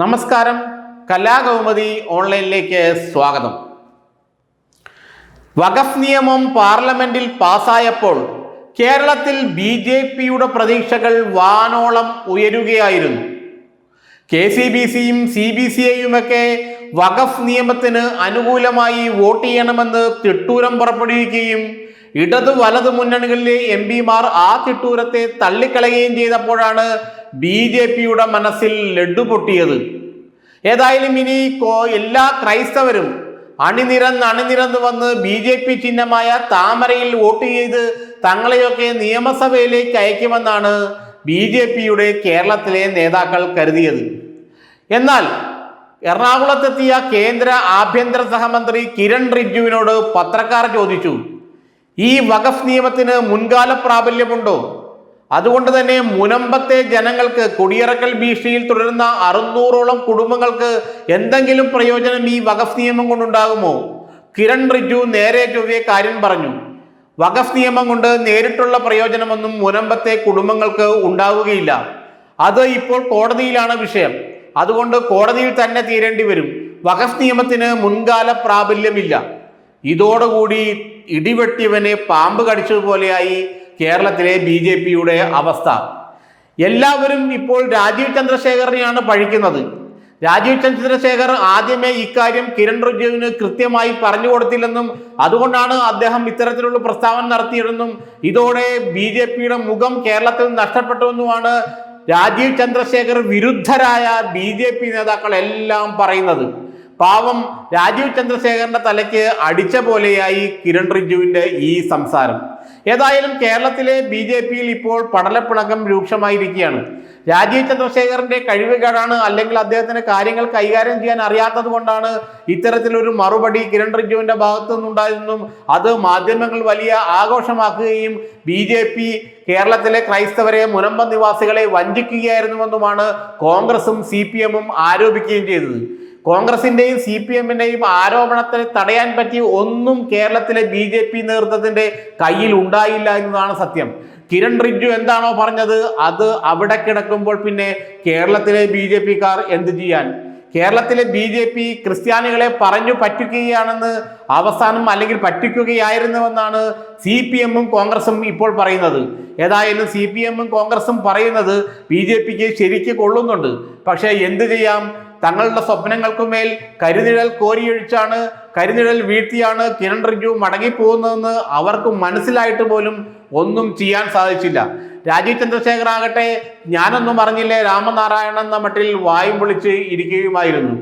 നമസ്കാരം. കലാകൗമുദി ഓൺലൈനിലേക്ക് സ്വാഗതം. വഖഫ് നിയമം പാർലമെന്റിൽ പാസായപ്പോൾ കേരളത്തിൽ ബി ജെ പിയുടെ പ്രതീക്ഷകൾ വാനോളം ഉയരുകയായിരുന്നു. കെ സി ബി സിയും സി ബി സി ഐയുമൊക്കെ വഖഫ് നിയമത്തിന് അനുകൂലമായി വോട്ട് ചെയ്യണമെന്ന് തിട്ടൂരം പുറപ്പെടുവിക്കുകയും ഇടതു വലതു മുന്നണികളിലെ എം പിമാർ ആ തിട്ടൂരത്തെ തള്ളിക്കളയുകയും ചെയ്തപ്പോഴാണ് ബി ജെ പിയുടെ മനസ്സിൽ ലഡു പൊട്ടിയത്. ഏതായാലും ഇനി എല്ലാ ക്രൈസ്തവരും അണിനിരന്ന് അണിനിരന്ന് വന്ന് ബി ജെ പി ചിഹ്നമായ താമരയിൽ വോട്ട് ചെയ്ത് തങ്ങളെയൊക്കെ നിയമസഭയിലേക്ക് അയക്കുമെന്നാണ് ബി ജെ പിയുടെ കേരളത്തിലെ നേതാക്കൾ കരുതിയത്. എന്നാൽ എറണാകുളത്തെത്തിയ കേന്ദ്ര ആഭ്യന്തര സഹമന്ത്രി കിരൺ റിജുവിനോട് പത്രക്കാർ ചോദിച്ചു ഈ വഖഫ് നിയമത്തിന് മുൻകാല പ്രാബല്യമുണ്ടോ? അതുകൊണ്ട് തന്നെ മുനമ്പത്തെ ജനങ്ങൾക്ക് കുടിയിറക്കൽ ഭീഷണിയിൽ തുടരുന്ന അറുന്നൂറോളം കുടുംബങ്ങൾക്ക് എന്തെങ്കിലും പ്രയോജനം ഈ വഖഫ് നിയമം കൊണ്ടുണ്ടാകുമോ? കിരൺ റിജു നേരെ ചൊവ്വേ കാര്യം പറഞ്ഞു. വഖഫ് നിയമം കൊണ്ട് നേരിട്ടുള്ള പ്രയോജനമൊന്നും മുനമ്പത്തെ കുടുംബങ്ങൾക്ക് ഉണ്ടാവുകയില്ല. അത് ഇപ്പോൾ കോടതിയിലാണ് വിഷയം. അതുകൊണ്ട് കോടതിയിൽ തന്നെ തീരേണ്ടി വരും. വഖഫ് നിയമത്തിന് മുൻകാല പ്രാബല്യമില്ല. ഇതോടുകൂടി ഇടിവെട്ടിയവനെ പാമ്പ് കടിച്ചതുപോലെയായി കേരളത്തിലെ ബി ജെ പിയുടെ അവസ്ഥ. എല്ലാവരും ഇപ്പോൾ രാജീവ് ചന്ദ്രശേഖരനെയാണ് പഴിക്കുന്നത്. രാജീവ് ചന്ദ്രശേഖർ ആദ്യമേ ഇക്കാര്യം കിരൺ റിജുവിന് കൃത്യമായി പറഞ്ഞു കൊടുത്തില്ലെന്നും അതുകൊണ്ടാണ് അദ്ദേഹം ഇത്തരത്തിലുള്ള പ്രസ്താവന നടത്തിയതെന്നും ഇതോടെ ബി ജെ പിയുടെ മുഖം കേരളത്തിൽ നഷ്ടപ്പെട്ടുവെന്നുമാണ് രാജീവ് ചന്ദ്രശേഖർ വിരുദ്ധരായ ബി ജെ പി നേതാക്കൾ എല്ലാം പറയുന്നത്. പാവം രാജീവ് ചന്ദ്രശേഖരന്റെ തലയ്ക്ക് അടിച്ച പോലെയായി കിരൺ റിജുവിന്റെ ഈ സംസാരം. ഏതായാലും കേരളത്തിലെ ബി ജെ പിയിൽ ഇപ്പോൾ പടലപ്പിണക്കം രൂക്ഷമായിരിക്കുകയാണ്. രാജീവ് ചന്ദ്രശേഖരന്റെ കഴിവുകേടാണ് അല്ലെങ്കിൽ അദ്ദേഹത്തിന് കാര്യങ്ങൾ കൈകാര്യം ചെയ്യാൻ അറിയാത്തത് കൊണ്ടാണ് ഇത്തരത്തിലൊരു മറുപടി കിരൺ റിജുവിന്റെ ഭാഗത്തു നിന്നുണ്ടായതെന്നും അത് മാധ്യമങ്ങൾ വലിയ ആഘോഷമാക്കുകയും ബി ജെ പി കേരളത്തിലെ ക്രൈസ്തവരെ മുനമ്പ നിവാസികളെ വഞ്ചിക്കുകയായിരുന്നുവെന്നുമാണ് കോൺഗ്രസും സി പി എമ്മും ആരോപിക്കുകയും ചെയ്തത്. കോൺഗ്രസിന്റെയും സി പി എമ്മിന്റെയും ആരോപണത്തെ തടയാൻ പറ്റിയ ഒന്നും കേരളത്തിലെ ബി ജെ പി നേതൃത്വത്തിന്റെ കയ്യിൽ ഉണ്ടായില്ല എന്നതാണ് സത്യം. കിരൺ റിജ്ജു എന്താണോ പറഞ്ഞത് അത് അവിടെ കിടക്കുമ്പോൾ പിന്നെ കേരളത്തിലെ ബി ജെ പിക്കാർ എന്ത് ചെയ്യാൻ? കേരളത്തിലെ ബി ജെ പി ക്രിസ്ത്യാനികളെ പറഞ്ഞു പറ്റിക്കുകയാണെന്ന് അവസാനം അല്ലെങ്കിൽ പറ്റിക്കുകയായിരുന്നുവെന്നാണ് സി പി എമ്മും കോൺഗ്രസും ഇപ്പോൾ പറയുന്നത്. ഏതായാലും സി പി എമ്മും കോൺഗ്രസും പറയുന്നത് ബി ജെ പിക്ക് ശരിക്ക് കൊള്ളുന്നുണ്ട്. പക്ഷേ എന്ത് ചെയ്യാം? തങ്ങളുടെ സ്വപ്നങ്ങൾക്കുമേൽ കരുനിഴൽ കോരിയൊഴിച്ചാണ് കരുനിഴൽ വീഴ്ത്തിയാണ് കിരൺ റിജു മടങ്ങിപ്പോകുന്നതെന്ന് അവർക്ക് മനസ്സിലായിട്ട് പോലും ഒന്നും ചെയ്യാൻ സാധിച്ചില്ല. രാജീവ് ചന്ദ്രശേഖർ ആകട്ടെ ഞാനൊന്നും അറിഞ്ഞില്ലേ രാമനാരായണൻ എന്ന മട്ടിൽ വായും പൊളിച്ച് ഇരിക്കുകയുമായിരുന്നു.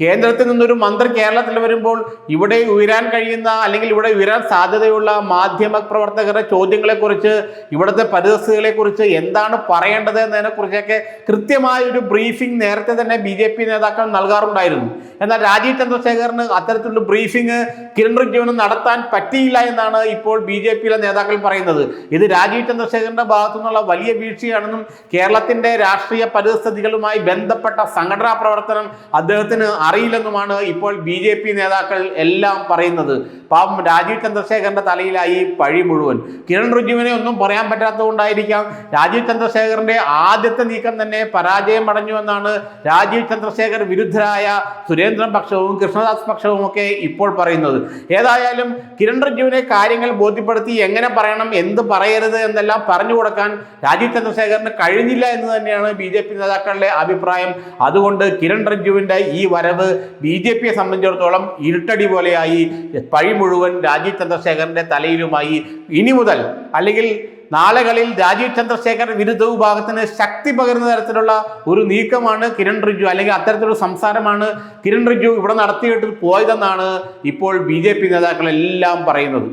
കേന്ദ്രത്തിൽ നിന്നൊരു മന്ത്രി കേരളത്തിൽ വരുമ്പോൾ ഇവിടെ ഉയരാൻ കഴിയുന്ന അല്ലെങ്കിൽ ഇവിടെ ഉയരാൻ സാധ്യതയുള്ള മാധ്യമ പ്രവർത്തകരുടെ ചോദ്യങ്ങളെക്കുറിച്ച് ഇവിടുത്തെ പരിസ്ഥിതികളെക്കുറിച്ച് എന്താണ് പറയേണ്ടത് എന്നതിനെക്കുറിച്ചൊക്കെ കൃത്യമായ ഒരു ബ്രീഫിംഗ് നേരത്തെ തന്നെ ബി നേതാക്കൾ നൽകാറുണ്ടായിരുന്നു. എന്നാൽ രാജീവ് ചന്ദ്രശേഖറിന് അത്തരത്തിലുള്ള ബ്രീഫിംഗ് കിരൺ റിജ്ജുവിന് നടത്താൻ പറ്റിയില്ല എന്നാണ് ഇപ്പോൾ ബി ജെ പിയിലെ നേതാക്കൾ പറയുന്നത്. ഇത് രാജീവ് ചന്ദ്രശേഖറിന്റെ ഭാഗത്തു നിന്നുള്ള വലിയ വീഴ്ചയാണെന്നും കേരളത്തിന്റെ രാഷ്ട്രീയ പരിസ്ഥിതികളുമായി ബന്ധപ്പെട്ട സംഘടനാ പ്രവർത്തനം അദ്ദേഹത്തിന് അറിയില്ലെന്നുമാണ് ഇപ്പോൾ ബി ജെ പി നേതാക്കൾ എല്ലാം പറയുന്നത്. പാവം രാജീവ് ചന്ദ്രശേഖരന്റെ തലയിലായി പഴി മുഴുവൻ. കിരൺ റിജ്ജുവിനെ ഒന്നും പറയാൻ പറ്റാത്തതുകൊണ്ടായിരിക്കാം രാജീവ് ചന്ദ്രശേഖരന്റെ ആദ്യത്തെ നീക്കം തന്നെ പരാജയം അടഞ്ഞു എന്നാണ് രാജീവ് ചന്ദ്രശേഖർ വിരുദ്ധരായ സുരേന്ദ്രൻ പക്ഷവും കൃഷ്ണദാസ് പക്ഷവും ഒക്കെ ഇപ്പോൾ പറയുന്നത്. ഏതായാലും കിരൺ റിജുവിനെ കാര്യങ്ങൾ ബോധ്യപ്പെടുത്തി എങ്ങനെ പറയണം എന്ത് പറയരുത് എന്നെല്ലാം പറഞ്ഞു കൊടുക്കാൻ രാജീവ് ചന്ദ്രശേഖറിന് കഴിഞ്ഞില്ല എന്ന് തന്നെയാണ് ബി ജെ പി നേതാക്കളുടെ അഭിപ്രായം. അതുകൊണ്ട് കിരൺ റിജുവിന്റെ ഈ വരവ് ബി ജെ പിയെ സംബന്ധിച്ചിടത്തോളം ഇരുട്ടടി പോലെയായി. പഴി മുഴുവൻ രാജീവ് ചന്ദ്രശേഖരന്റെ തലയിലുമായി ഇനി മുതൽ അല്ലെങ്കിൽ നാളുകളിൽ രാജീവ് ചന്ദ്രശേഖർ വിരുദ്ധ വിഭാഗത്തിന് ശക്തി പകരുന്ന തരത്തിലുള്ള ഒരു നീക്കമാണ് കിരൺ റിജു അല്ലെങ്കിൽ അത്തരത്തിലൊരു സംസാരമാണ് കിരൺ റിജു ഇവിടെ നടത്തിയിട്ട് പോയതെന്നാണ് ഇപ്പോൾ ബി നേതാക്കളെല്ലാം പറയുന്നത്.